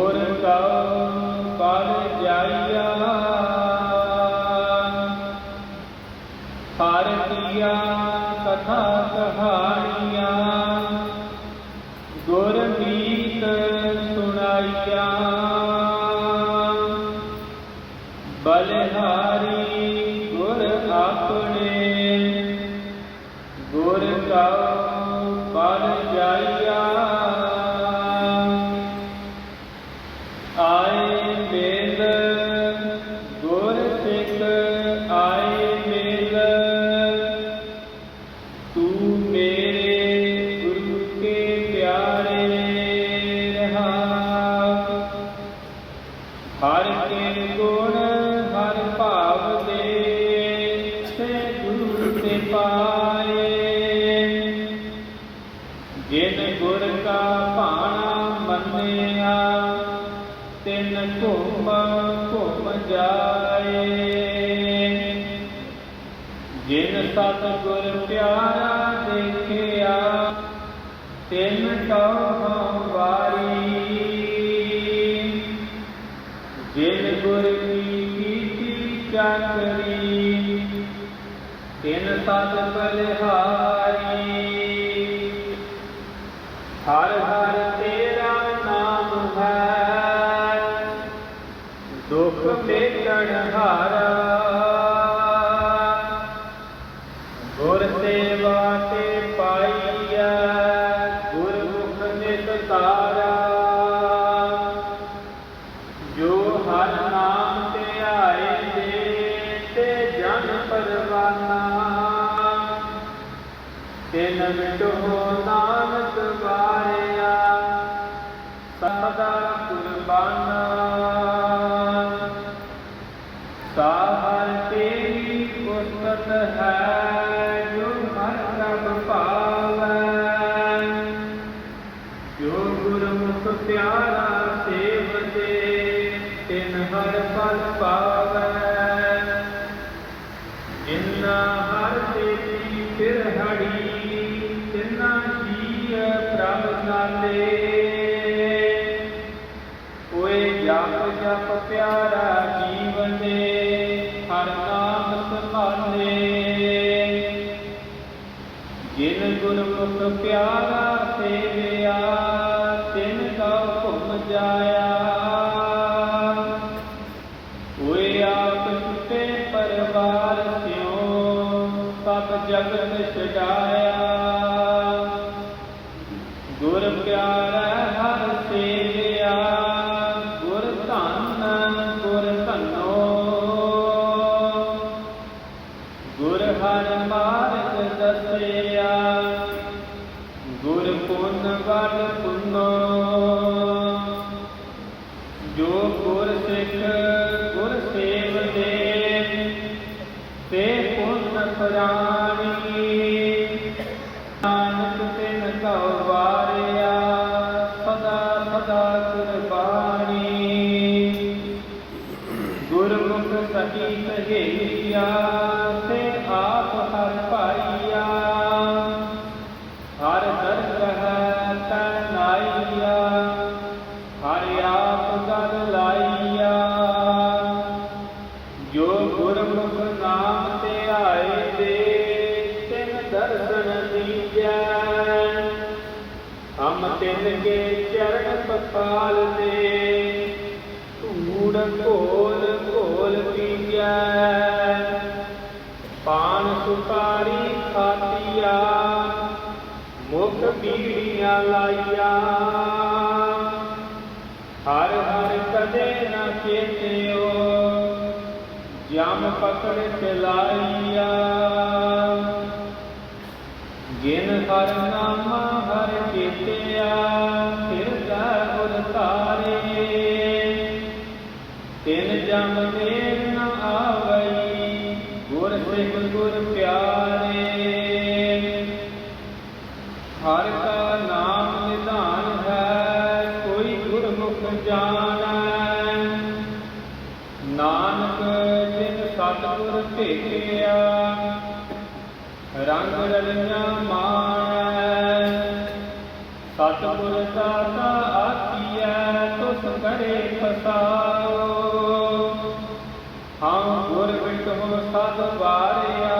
ਗੁਰ ਕਉ ਬਲ ਜਾਈਆ ਹਰ ਕੀਆ ਕਥਾ ਕਹਾਣੀਆਂ ਗੁਰ ਗੀਤ ਸੁਣਾਈਆ। ਬਲਿਹਾਰੀ ਘੁਮ ਘੁਮ ਜਾਏ ਜਿਨ ਸਤ ਗੁਰ ਪਿਆਰਾ ਦੇਖਿਆ, ਤਿਨ ਕਉ ਵਾਰੀ। ਜਿਨ ਗੁਰ ਕੀ ਕੀਤੀ ਚਾਕਰੀ, ਤਿਨ ਸਤ ਬਲਿਹਾਰੀ ਮਿਟੋ ਨਾਨਕ ਵਾਰਿਆ ਸਦਾ ਕੁਰਬਾਨਾ ਸਾਹਰ ਤੇਰੀ ਉਸਤਤ ਹੈ ਜੋ ਹਰ ਪ੍ਰਭ ਪਾਵੈ ਜੋ ਗੁਰਮੁਖ ਪਿਆਰਾ ਸੇਵਤੇ ਤਿਨ ਹਰ ਫਲ ਪਾਵੈ। ਜਪ ਪਿਆਰਾ ਜੀਵਨ ਦੇ ਹਰ ਨਾਮ ਸੰਭਾਲੇ ਜਿਨ ਗੁਰਮੁਖ ਪਿਆਰਾ ਸੇਵਿਆ ਨਾਮ ਤੇ ਆਏ ਦੇ ਤਿਨ ਦਰਸ਼ਨ ਦੀਜੈ ਹਮ ਤਿਨ ਕੇ ਚਰਨ ਪਤਾਲ ਦੇ ਧੂੜ ਘੋਲ ਘੋਲ ਪੀਜੈ ਪਾਨ ਸੁਪਾਰੀ ਖਾਤੀਆ ਮੁਖ ਪੀੜੀਆਂ ਲਾਈਆ ਹਰ ਹਰ ਕਦੇ ਨਾ ਚੇਤਿਓ ਜਮ ਪਕੜ ਚਲਾਈਆ ਜਿਨ ਹਰ ਨਾਮ ਹਰ ਚੇਤਿਆ ਫਿਰਦਾ ਗੁਰ ਤਾਰੇ ਤਿਨ ਜਮ ਮੇਰ ਸਤਿਗੁਰ ਭੇਟਿਆ ਰੰਗ ਰਲੀਆਂ ਮਾਣੈ ਸਤਿਗੁਰ ਦਾਤਾ ਆਖੀਐ, ਤੁਸ ਕਰੇ ਫਸਾਓ। ਹਮ ਗੁਰ ਵਿਟਹੁ ਸਦ ਵਾਰਿਆ।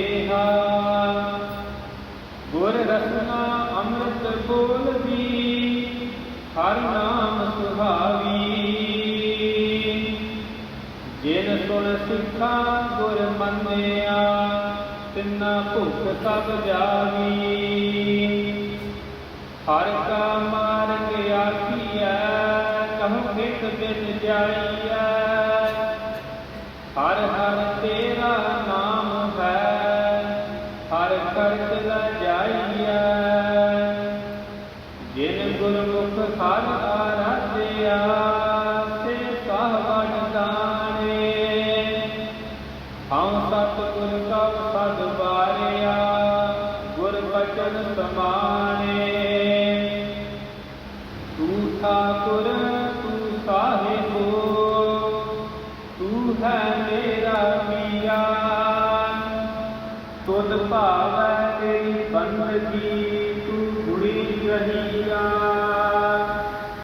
ਦੇਹਾ ਗੁਰ ਰਸਨਾ ਅੰਮ੍ਰਿਤ ਬੋਲਦੀ ਹਰ ਨਾਮ ਸੁਹਾਵੀ। ਜਿਨ ਸੁਣ ਸਿੱਖਾ ਗੁਰ ਮੰਨਿਆ, ਤਿੰਨਾ ਭੁਖ ਸਭ ਜਾਵੀ। ਹਰ ਕਾ ਮਾਰਗ ਆਖੀਐ ਕਹਉ ਕਿਤ ਬਿਨ ਜਾਈਐ। ਹਰ ਹਰ ਤੇਰਾ